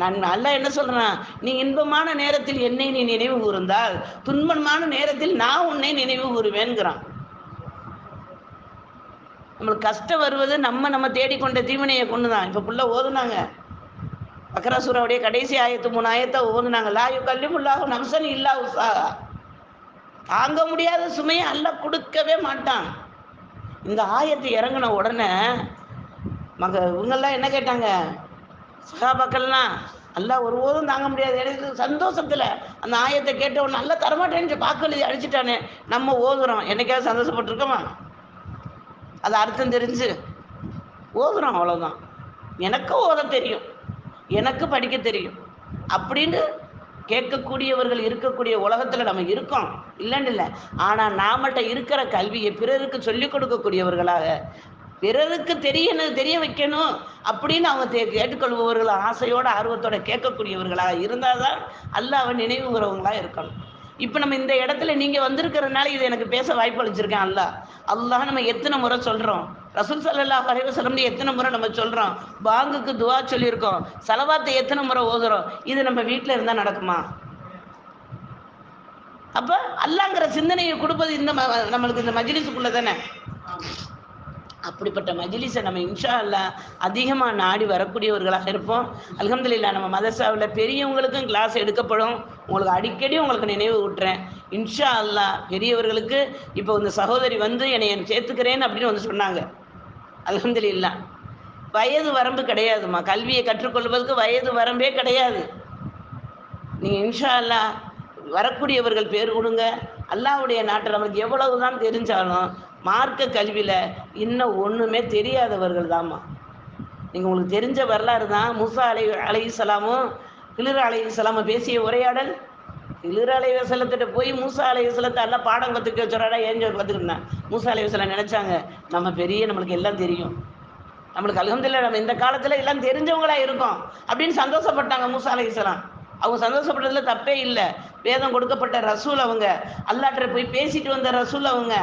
நான் அல்ல என்ன சொல்றேன் நீ இன்பமான நேரத்தில் என்னை நீ நினைவு கூர்ந்தால் துன்பமான நேரத்தில் நான் உன்னை நினைவு கூறுவேன்கிறான். நம்மளுக்கு கஷ்டம் வருவது நம்ம நம்ம தேடிக்கொண்ட தீவினையை கொண்டு தான் இப்போ புள்ள ஓதுனாங்க. பக்கராசூராவுடைய கடைசி ஆயத்து மூணு ஆயத்தை ஓதுனாங்க. லாயு கல்லிமுல்லாஹு நம்சன் இல்லா உசா தாங்க முடியாத சுமையை அல்ல கொடுக்கவே மாட்டான். இந்த ஆயத்து இறங்கின உடனே மக இவங்கெல்லாம் என்ன கேட்டாங்க? சகாபாக்கள்லாம் அல்லா ஒருபோதும் தாங்க முடியாது. எனக்கு சந்தோஷத்தில் அந்த ஆயத்தை கேட்டவன் நல்லா தரமாட்டேன்னு பார்க்கலி அழிச்சிட்டானே நம்ம ஓதுறோம். என்னைக்காவது சந்தோஷப்பட்டிருக்கோமா? அது அர்த்தம் தெரிஞ்சு ஓதுறோம் அவ்வளோதான் எனக்கும் ஓத தெரியும். எனக்கு படிக்க தெரியும். அப்படின்னு கேட்கக்கூடியவர்கள் இருக்கக்கூடிய உலகத்தில் நம்ம இருக்கோம். இல்லைன்னு இல்லை. ஆனால் நாமட்ட இருக்கிற கல்வியை பிறருக்கு சொல்லிக் கொடுக்கக்கூடியவர்களாக பிறருக்கு தெரியணும் தெரிய வைக்கணும் அப்படின்னு அவங்க கேட்டுக்கொள்பவர்கள் ஆசையோட ஆர்வத்தோட கேட்கக்கூடியவர்களாக இருந்தால் தான் அல்லாஹ்வை நினைவுங்கிறவங்களாக இருக்கணும். இப்போ நம்ம இந்த இடத்துல நீங்கள் வந்திருக்கிறதுனால இது எனக்கு பேச வாய்ப்பு அளிச்சிருக்கேன் அல்லாஹ் அல்லாஹ் நம்ம எத்தனை முறை சொல்கிறோம் ரசூல் சல்லா அலைஹி வஸல்லம் எத்தனை முறை நம்ம சொல்கிறோம் பாங்குக்கு துவா சொல்லியிருக்கோம். செலவாத்தை எத்தனை முறை ஓதுறோம்? இது நம்ம வீட்டில் இருந்தால் நடக்குமா? அப்போ அல்லாங்கிற சிந்தனையை கொடுப்பது இந்த ம- நம்மளுக்கு இந்த மஜ்லிஸுக்குள்ளே தானே அப்படிப்பட்ட மஜிலிஸை நம்ம இன்ஷா அல்லாஹ் அதிகமாக நாடி வரக்கூடியவர்களாக இருப்போம். அல்ஹம்துலில்லாஹ் நம்ம மதர்சாவில் பெரியவங்களுக்கும் கிளாஸ் எடுக்கப்படும். உங்களுக்கு அடிக்கடி உங்களுக்கு நினைவு விட்டுறேன் இன்ஷா அல்லாஹ் பெரியவர்களுக்கு இப்போ இந்த சகோதரி வந்து என்னை என் சேர்த்துக்கிறேன்னு அப்படின்னு வந்து சொன்னாங்க. அல்ஹம்துலில்லாஹ். வயது வரம்பு கிடையாதும்மா. கல்வியை கற்றுக்கொள்வதற்கு வயது வரம்பே கிடையாது. நீங்கள் இன்ஷா அல்லாஹ் வரக்கூடியவர்கள் பேர் கொடுங்க. அல்லாவுடைய நாட்டில் நமக்கு எவ்வளவு தான் தெரிஞ்சாலும் மார்க்க கல்வியில் இன்னும் ஒன்றுமே தெரியாதவர்கள் தாம்மா. நீங்கள் உங்களுக்கு தெரிஞ்ச வரலாறு தான் முசா அலை அலையுசலாமும் கிளிர அலையுசலாமும் பேசிய உரையாடல். கிளிர அலைவசலத்திட்ட போய் மூசா அலைவசலத்தை எல்லாம் பாடம் கற்றுக்க வச்சுறாடா ஏன் கற்றுக்கிட்டேன் மூசா அலைவசலம் நினச்சாங்க நம்ம பெரிய நம்மளுக்கு எல்லாம் தெரியும். நம்மளுக்கு அல்ஹம்துலில்லாஹ் நம்ம இந்த காலத்தில் எல்லாம் தெரிஞ்சவங்களா இருக்கோம் அப்படின்னு சந்தோஷப்பட்டாங்க மூசா அலைவசலாம் அவங்க சந்தோஷப்பட்டதுல தப்பே இல்லை. வேதம் கொடுக்கப்பட்ட ரசூல் அவங்க அல்லாட்ட போய் பேசிட்டு வந்த ரசூல் அவங்க.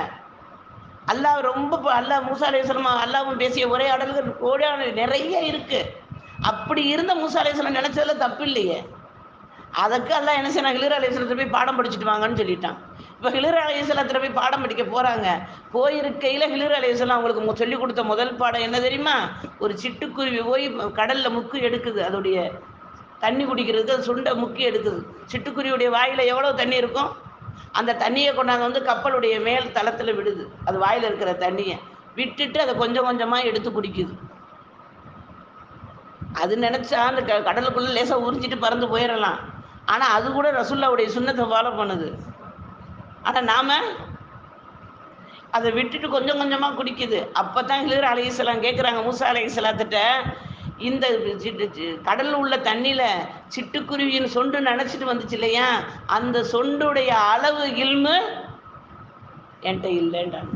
அல்லாஹ் ரொம்ப அல்லாஹ் மூசா அலைஹிஸ்ஸலாம் அல்லாவும் பேசிய ஒரே அடல்கள் நிறைய இருக்கு. அப்படி இருந்த மூசா அலைஹிஸ்ஸலாம் நினைச்சதுல தப்பு இல்லையே. அதுக்கு அல்லாஹ் என்ன செய்யணும் ஹிலர் அலைஹிஸ்ஸலத்தை போய் பாடம் படிச்சுட்டு வாங்கன்னு சொல்லிட்டான். இப்போ ஹிலர் அலைஹிஸ்ஸலத்தில் போய் பாடம் படிக்க போகிறாங்க போயிருக்கையில் ஹிலர் அலைஹிஸ்ஸலாம் அவங்களுக்கு சொல்லிக் கொடுத்த முதல் பாடம் என்ன தெரியுமா? ஒரு சிட்டுக்குருவி போய் கடலில் முக்கு எடுக்குது. அதோடைய தண்ணி குடிக்கிறதுக்கு அது சுண்டை முக்கி எடுக்குது. சிட்டுக்குருவியுடைய வாயில் எவ்வளோ தண்ணி இருக்கும்? அந்த தண்ணியை கொண்டாந்து வந்து கப்பலுடைய மேல் தளத்தில் விடுது. அது வாயில் இருக்கிற தண்ணியை. விட்டுட்டு அதை கொஞ்சம் கொஞ்சமாக எடுத்து குடிக்குது. அது நினச்சா அந்த க கடலுக்குள்ளே லேசாக உறிஞ்சிட்டு பறந்து போயிடலாம். ஆனால் அது கூட ரசுல்லாவுடைய சுண்ணத்தை ஃபாலோ பண்ணுது. ஆனால் நாம் அதை விட்டுட்டு கொஞ்சம் கொஞ்சமாக குடிக்குது. அப்போ தான் ஹிலர் அலைஹிஸ்ஸலாம் கேட்குறாங்க மூசா அலைஹிஸ்ஸலாத்திட்ட இந்த கடலில் உள்ள தண்ணியில் சிட்டுக்குருவியின் சொண்டு நினச்சிட்டு வந்துச்சு இல்லையா? அந்த சொண்டுடைய அளவு இல்மு என்கிட்ட இல்லைன்றாங்க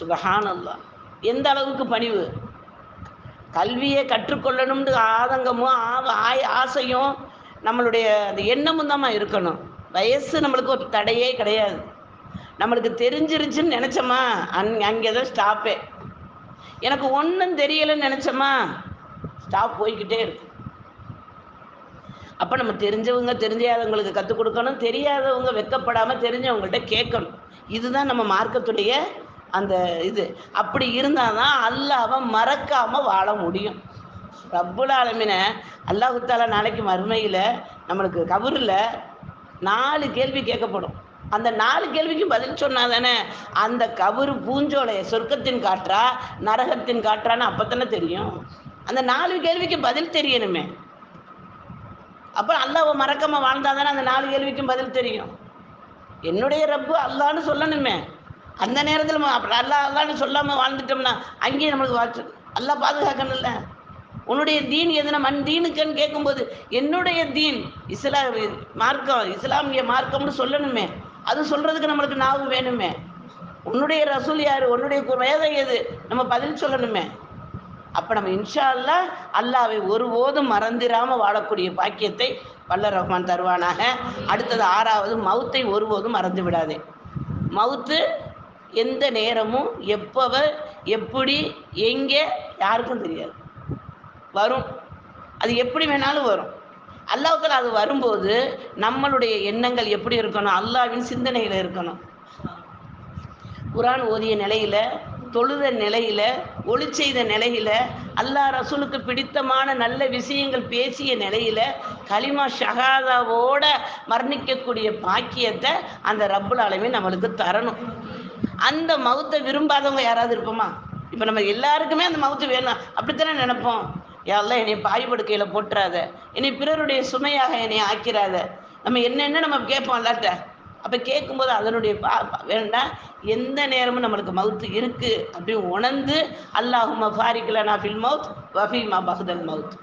சுபஹானல்லாஹ். எந்த அளவுக்கு பணிவு? கல்வியை கற்றுக்கொள்ளணும்னு ஆதங்கமும் ஆவ- ஆசையும் நம்மளுடைய அந்த எண்ணமும் தாம்மா இருக்கணும். வயசு நம்மளுக்கு ஒரு தடையே கிடையாது. நம்மளுக்கு தெரிஞ்சிருச்சுன்னு நினச்சோமா? அங் அங்கே தான் ஸ்டாப்பே எனக்கு ஒன்றும் தெரியலைன்னு நினச்சோமா ஸ்டாப் போய்கிட்டே இருக்கு. அப்போ நம்ம தெரிஞ்சவங்க தெரிஞ்சாதவங்களுக்கு கற்றுக் கொடுக்கணும். தெரியாதவங்க வெக்கப்படாமல் தெரிஞ்சவங்கள்ட்ட கேட்கணும். இதுதான் நம்ம மார்க்கத்துடைய அந்த இது. அப்படி இருந்தால் தான் அல்லாவை மறக்காமல் வாழ முடியும். ரப்புல் ஆலமின அல்லாஹுத்தாலா நாளைக்கு மறுமையில் நம்மளுக்கு கபூரில் நாலு கேள்வி கேட்கப்படும். அந்த நாலு கேள்விக்கும் பதில் சொன்னா தானே அந்த கவுரு பூஞ்சோலைய சொர்க்கத்தின் காற்றா நரகத்தின் காற்றான்னு அப்பத்தானே தெரியும். அந்த நாலு கேள்விக்கு பதில் தெரியணுமே. அப்போ அல்லாவை மறக்காம வாழ்ந்தா தானே அந்த நாலு கேள்விக்கும் பதில் தெரியும். என்னுடைய ரப்பு அல்லான்னு சொல்லணுமே. அந்த நேரத்தில் நம்ம அப்புறம் அல்லா அல்லான்னு சொல்லாமல் வாழ்ந்துட்டோம்னா அங்கேயும் நம்மளுக்கு வாச்சு அல்லாஹ் பாதுகாக்கணும்ல. உன்னுடைய தீன் எதுனா மண் தீனுக்குன்னு கேட்கும்போது என்னுடைய தீன் இஸ்லா மார்க்கம் இஸ்லாமிய மார்க்கம்னு சொல்லணுமே. அது சொல்றதுக்கு நம்மளுக்கு நாவு வேணுமே. உன்னுடைய ரசூல் யாரு? உன்னுடைய வேதம் எது? நம்ம பதில் சொல்லணுமே. அப்போ நம்ம இன்ஷா அல்லா அல்லாவை ஒருபோதும் மறந்திராம வாழக்கூடிய பாக்கியத்தை வல்ல ரஹ்மான் தருவானாக. அடுத்தது ஆறாவது மவுத்தை ஒருபோதும் மறந்து விடாதே. மவுத்து எந்த நேரமும் எப்பவ எப்படி எங்கே யாருக்கும் தெரியாது. வரும். அது எப்படி வேணாலும் வரும். அல்லாவுக்கு அது வரும்போது நம்மளுடைய எண்ணங்கள் எப்படி இருக்கணும்? அல்லாஹ்வின் சிந்தனையில் இருக்கணும். குரான் ஓதிய நிலையில தொழுத நிலையில ஒளி செய்த நிலையில அல்லாஹ் ரசூலுக்கு பிடித்தமான நல்ல விஷயங்கள் பேசிய நிலையில கலிமா ஷஹாதாவோட மரணிக்கக்கூடிய பாக்கியத்தை அந்த ரப்புல் ஆலமீன் நம்மளுக்கு தரணும். அந்த மவுத்தை விரும்பாதவங்க யாராவது இருப்போமா? இப்போ நம்ம எல்லாருக்குமே அந்த மவுத்து வேணும். அப்படித்தானே நினைப்போம்? யாரெல்லாம் என்னை பாய்படுக்கையில் போட்டுறாத என்னை பிறருடைய சுமையாக என்னை ஆக்கிறாத. நம்ம என்னென்ன நம்ம கேட்போம் அல்லாட்ட? அப்போ கேட்கும்போது அதனுடைய பா வேண்டாம் எந்த நேரமும் நம்மளுக்கு மவுத்து இருக்கு. அப்படின்னு உணர்ந்து அல்லாஹும ஃபாரிக்கலனா ஃபில் மவுத் வஃபீமா பஹ்தல் மவுத்.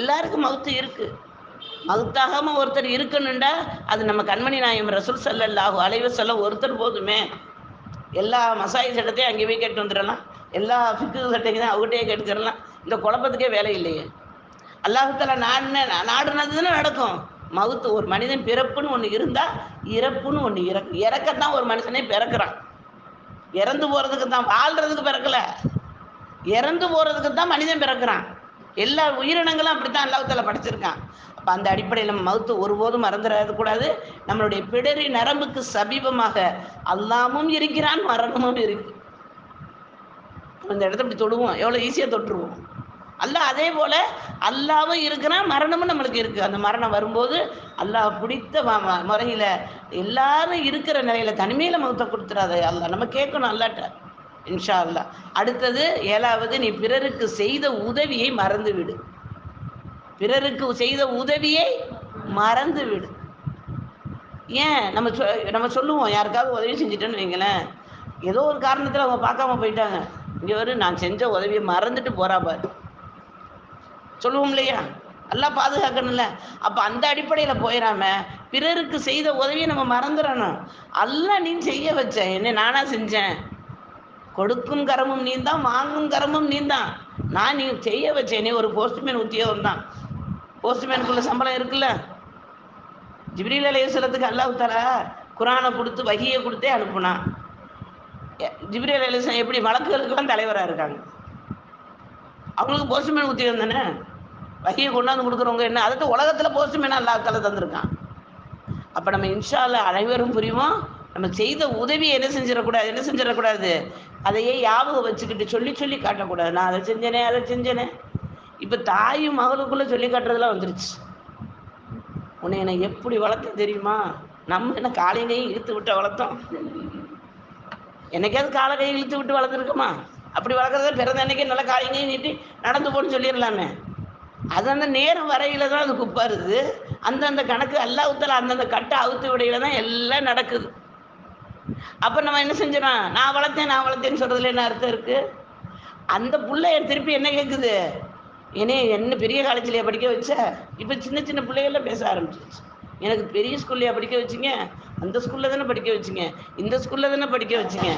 எல்லாருக்கும் மவுத்து இருக்கு. மவுத்தாகாம ஒருத்தர் இருக்கணுண்டா அது நம்ம கண்மணி நாயம் ரசூல் ஸல்லல்லாஹு அலைஹி சொல்ல ஒருத்தர் போதுமே. எல்லா மசாஜ் சட்டத்தையும் அங்கே போய் கேட்டு வந்துடலாம். எல்லா ஃபிக்கு சட்டையும் தான் அவங்ககிட்டயே கேட்டுக்கிறலாம் இந்த குழப்பத்துக்கே வேலை இல்லையே. அல்லாஹுத்தாலா நாடுன நாடுனதுன்னு நடக்கும். மவுத்து ஒரு மனிதன் பிறப்புன்னு ஒன்று இருந்தால் இறப்புன்னு ஒன்று இறக்கு இறக்கத்தான் ஒரு மனுஷனே பிறக்கிறான். இறந்து போகிறதுக்கு தான் வாழ்கிறதுக்கு பிறக்கலை. இறந்து போகிறதுக்கு தான் மனிதன் பிறக்கிறான். எல்லா உயிரினங்களும் அப்படித்தான் அல்லாஹ்தாலா படைச்சிருக்கான். அப்போ அந்த அடிப்படையில் நம்ம மவுத்து ஒருபோதும் மறந்துடக்கூடாது கூடாது. நம்மளுடைய பிடரி நரம்புக்கு சமீபமாக அல்லாமும் இருக்கிறான் மரணமும் இருக்கு. இந்த இடத்த இப்படி தொடுவோம். எவ்வளோ ஈஸியாக தொட்டுருவோம். அல்லாஹ் அதே போல அல்லாவும் இருக்கிறான் மரணமும் நம்மளுக்கு இருக்கு. அந்த மரணம் வரும்போது அல்லாஹ் பிடித்த ம- முறையில எல்லாரும் இருக்கிற நிலையில தனிமையில மௌத்த கொடுத்துறாத அல்லா நம்ம கேட்கணும் அல்லாட்ட. இன்ஷா அல்லாஹ் அடுத்தது ஏழாவது நீ பிறருக்கு செய்த உதவியை மறந்து விடு பிறருக்கு செய்த உதவியை மறந்து விடு ஏன்? நம்ம சொ நம்ம சொல்லுவோம் யாருக்காவது உதவி செஞ்சுட்டேன்னு வைங்களேன். ஏதோ ஒரு காரணத்தில் அவங்க பார்க்காம போயிட்டாங்க. இங்கே வரு நான் செஞ்ச உதவியை மறந்துட்டு போறா பாரு. சொல்லுவோம் இல்லையா? எல்லாம் பாதுகாக்கணும்ல. அப்போ அந்த அடிப்படையில் போயிடாம பிறருக்கு செய்த உதவியை நம்ம மறந்துடணும். எல்லாம் நீ செய்ய வச்ச என்ன நானா செஞ்சேன். கொடுக்கும் கரமும் நீ தான் வாங்கும் கரமும் நீ தான் நான் நீ செய்ய வச்சேன் ஒரு போஸ்ட்மேன் உத்தியோகம் தான். போஸ்ட்மேனுக்குள்ள சம்பளம் இருக்குல்ல? ஜிப்ரீல் அலையத்துக்கு அல்லாஹ் தஆலா குரானை கொடுத்து வகியை கொடுத்தே அனுப்புனான். எ- ஜிப்ரீல் அலையம் எப்படி வழக்குகளுக்கெல்லாம் தலைவராக இருக்காங்க? அவங்களுக்கு போஸ்ட்மேன் உத்தியோகம் தானே? வகையை கொண்டாந்து கொடுக்குறவங்க என்ன? அதுக்கு உலகத்தில் போஸ்ட்மேன் அல்லாஹ் தஆலா தந்திருக்கான். அப்போ நம்ம இன்ஷா அனைவரும் புரியுமோ? நம்ம செய்த உதவியை என்ன செஞ்சிடக்கூடாது? என்ன செஞ்சிடக்கூடாது? அதையே ஞாபகம் வச்சுக்கிட்டு சொல்லி சொல்லி காட்டக்கூடாது. நான் அதை செஞ்சேனே அதை செஞ்சேனே. இப்போ தாயும் மகளுக்குள்ளே சொல்லி காட்டுறதுலாம் வந்துருச்சு. உன்னை என்னை எப்படி வளர்த்தேன் தெரியுமா? நம்ம என்ன காலையிலையும் இழுத்து விட்ட வளர்த்தோம்? என்னைக்காவது காலை கை இழுத்து விட்டு வளர்த்துருக்குமா? அப்படி வளர்க்குறத பிறந்த அன்னைக்கே நல்லா காலையிலையும் நீட்டி நடந்து போன்னு சொல்லிடலாமே. அது அந்த நேரம் வரையில தான் அது குப்பாருது. அந்தந்த கணக்கு அல்லாஹ்வுத்தாலா அந்தந்த கட்டை அவுத்து விடையில தான் எல்லாம் நடக்குது. அப்போ நம்ம என்ன செஞ்சிடறோம் நான் வளர்த்தேன் நான் வளர்த்தேன்னு சொல்றதுல என்ன அர்த்தம் இருக்கு? அந்த பிள்ளைய திருப்பி என்ன கேட்குது என்னே என்ன பெரிய காலேஜ்லையா படிக்க வச்ச? இப்போ சின்ன சின்ன பிள்ளைகள்லாம் பேச ஆரம்பிச்சிருச்சு. எனக்கு பெரிய ஸ்கூல்லையா படிக்க வச்சிங்க அந்த ஸ்கூல்ல தானே படிக்க வச்சிங்க இந்த ஸ்கூல்ல தானே படிக்க வச்சிங்க.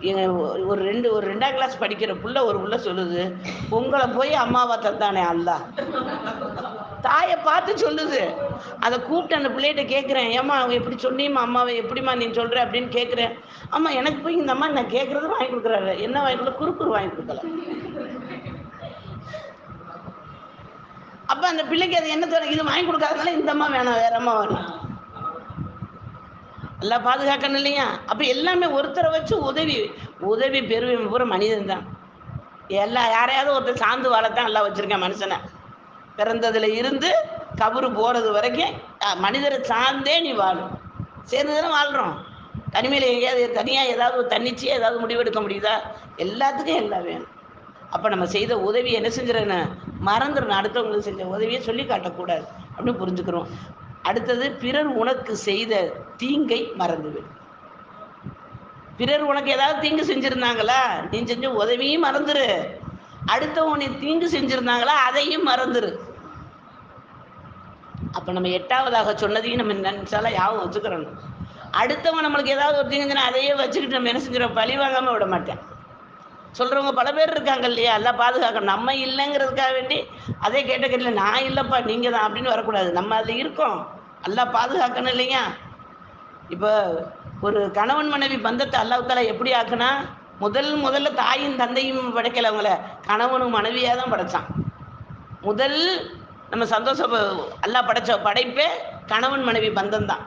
ஒரு- ரெண்டு ஒரு ரெண்டாம் கிளாஸ் படிக்கிற புள்ள ஒரு புள்ள சொல்லுது உங்களை போய் அம்மாவை தந்தானே அல்லா? தாயை பார்த்து சொல்லுது. அதை கூப்பிட்டு அந்த பிள்ளைகிட்ட கேட்குறேன் ஏம்மா அவங்க எப்படி சொன்னியம்மா அம்மாவை எப்படிம்மா நீ சொல்கிற அப்படின்னு கேட்குறேன் அம்மா எனக்கு போய் இந்த அம்மா நான் கேட்குறது வாங்கி கொடுக்குறாரு. என்ன வாங்கி கொடுக்கல? குறுக்குறு வாங்கி கொடுக்கல. அப்போ அந்த பிள்ளைக்கு அது என்ன தோணும் இது வாங்கி கொடுக்காதனால இந்த அம்மா வேணாம் வேற அம்மா வேணும். எல்லாம் பாதுகாக்கணும் இல்லையா அப்போ எல்லாமே ஒருத்தரை வச்சு உதவி உதவி பெருமை பூரா மனிதன் தான். எல்லா யாரையாவது ஒருத்தர் சார்ந்து வாழத்தான் எல்லாம் வச்சுருக்கேன் மனுஷனை. பிறந்ததுல இருந்து கபரு போகிறது வரைக்கும் மனிதரை சார்ந்தே நீ வாழும் சேர்ந்து தானே வாழ்கிறோம் தனிமையில் எங்கேயாவது தனியாக ஏதாவது ஒரு தன்னிச்சையாக ஏதாவது முடிவெடுக்க முடியுதா? எல்லாத்துக்கும் எல்லாம் வேணும். அப்போ நம்ம செய்த உதவி என்ன செஞ்சிடன்னு மறந்துடணும். அடுத்தவங்களுக்கு செஞ்ச உதவியை சொல்லி காட்டக்கூடாது. அப்படின்னு புரிஞ்சுக்கிறோம். அடுத்தது பிறர் உனக்கு செய்த தீங்கை மறந்துவிடு. பிறர் உனக்கு ஏதாவது தீங்கு செஞ்சிருந்தாங்களா? நீ செஞ்ச உதவியும் மறந்துரு. அடுத்தவன் நீ தீங்கு செஞ்சிருந்தாங்களா? அதையும் மறந்துரு. அப்போ நம்ம எட்டாவதாக சொன்னதையும் நம்ம நினைச்சால யாவும் வச்சுக்கிறோம் அடுத்தவன் நம்மளுக்கு ஏதாவது ஒரு தீங்கு செஞ்சா அதையே வச்சுக்கிட்டு நம்ம என்ன செஞ்சிடும் பழி வாங்காம விட மாட்டேன். சொல்கிறவங்க பல பேர் இருக்காங்க இல்லையா? எல்லாம் பாதுகாக்கணும். நம்ம இல்லைங்கிறதுக்காக வேண்டி அதே கேட்டகரியில நான் இல்லைப்பா நீங்கள் தான் அப்படின்னு வரக்கூடாது. நம்ம அதில் இருக்கோம். எல்லாம் பாதுகாக்கணும் இல்லையா? இப்போ ஒரு கணவன் மனைவி பந்தத்தை அல்லாஹால எப்படி ஆக்குனா முதல் முதல்ல தாயும் தந்தையும் படைக்கல அவங்கள. கணவனும் மனைவியாக தான் படைச்சான். முதல் நம்ம சந்தோஷ அல்லா படைச்ச படைப்பே கணவன் மனைவி பந்தம் தான்.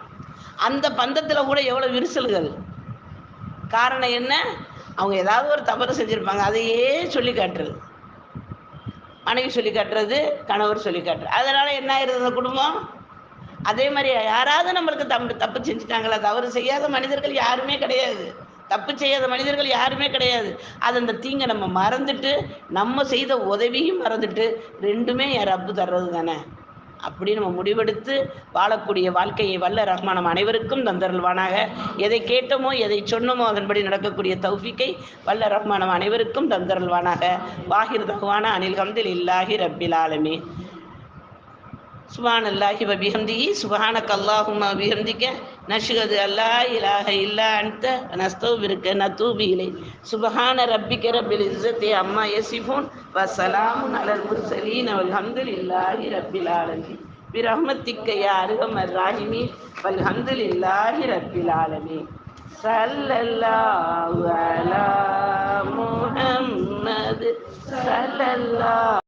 அந்த பந்தத்தில் கூட எவ்வளோ விரிசல்கள்? காரணம் என்ன? அவங்க ஏதாவது ஒரு தவறு செஞ்சுருப்பாங்க. அதையே சொல்லி காட்டுறது. மனைவி சொல்லி காட்டுறது கணவர் சொல்லி காட்டுறது. அதனால் என்ன ஆயிருது அந்த குடும்பம்? அதே மாதிரி யாராவது நம்மளுக்கு தமிழ் தப்பு செஞ்சுட்டாங்களா? தவறு செய்யாத மனிதர்கள் யாருமே கிடையாது. தப்பு செய்யாத மனிதர்கள் யாருமே கிடையாது. அது அந்த தீங்கை நம்ம மறந்துட்டு நம்ம செய்த உதவியும் மறந்துட்டு ரெண்டுமே என் ரப்பு தர்றது தானே? அப்படி நம்ம முடிவெடுத்து வாழக்கூடிய வாழ்க்கையை வல்ல ரஹ்மானம் அனைவருக்கும் தந்தருள்வானாக. எதை கேட்டோமோ எதை சொன்னோமோ அதன்படி நடக்கக்கூடிய தௌஃபிக்கை வல்ல ரஹ்மானம் அனைவருக்கும் தந்தருள்வானாக. வாகிர் தகுவான அனில் ஹம்தில் இல்லாஹி ரப்பில் ஆலமீன். சுபான் அல்லாஹி வபிஹம்திகி சுபானக் அல்லாஹுமா பிஹம்திக்க நஷ்கது அல்லா இலாக இல்லா அன்த நஸ்தூபிருக்க நத்தூபி இலை சுபஹான ரப்பிக்க ரப்பில் இஸ்ஸத்தி அம்மா யசிஃபூன் வசலாமுன் அலல் முர்சலீன் வல்ஹம்துல் இல்லாஹி ரப்பில் ஆலமி பிரஹ்மத்திக்க யா அருகமர் ராஹிமி வல்ஹம்துல் இல்லாஹி ரப்பில் ஆலமீன். சல்லல்லாஹு அலா முஹம்மது சல்லல்லாஹு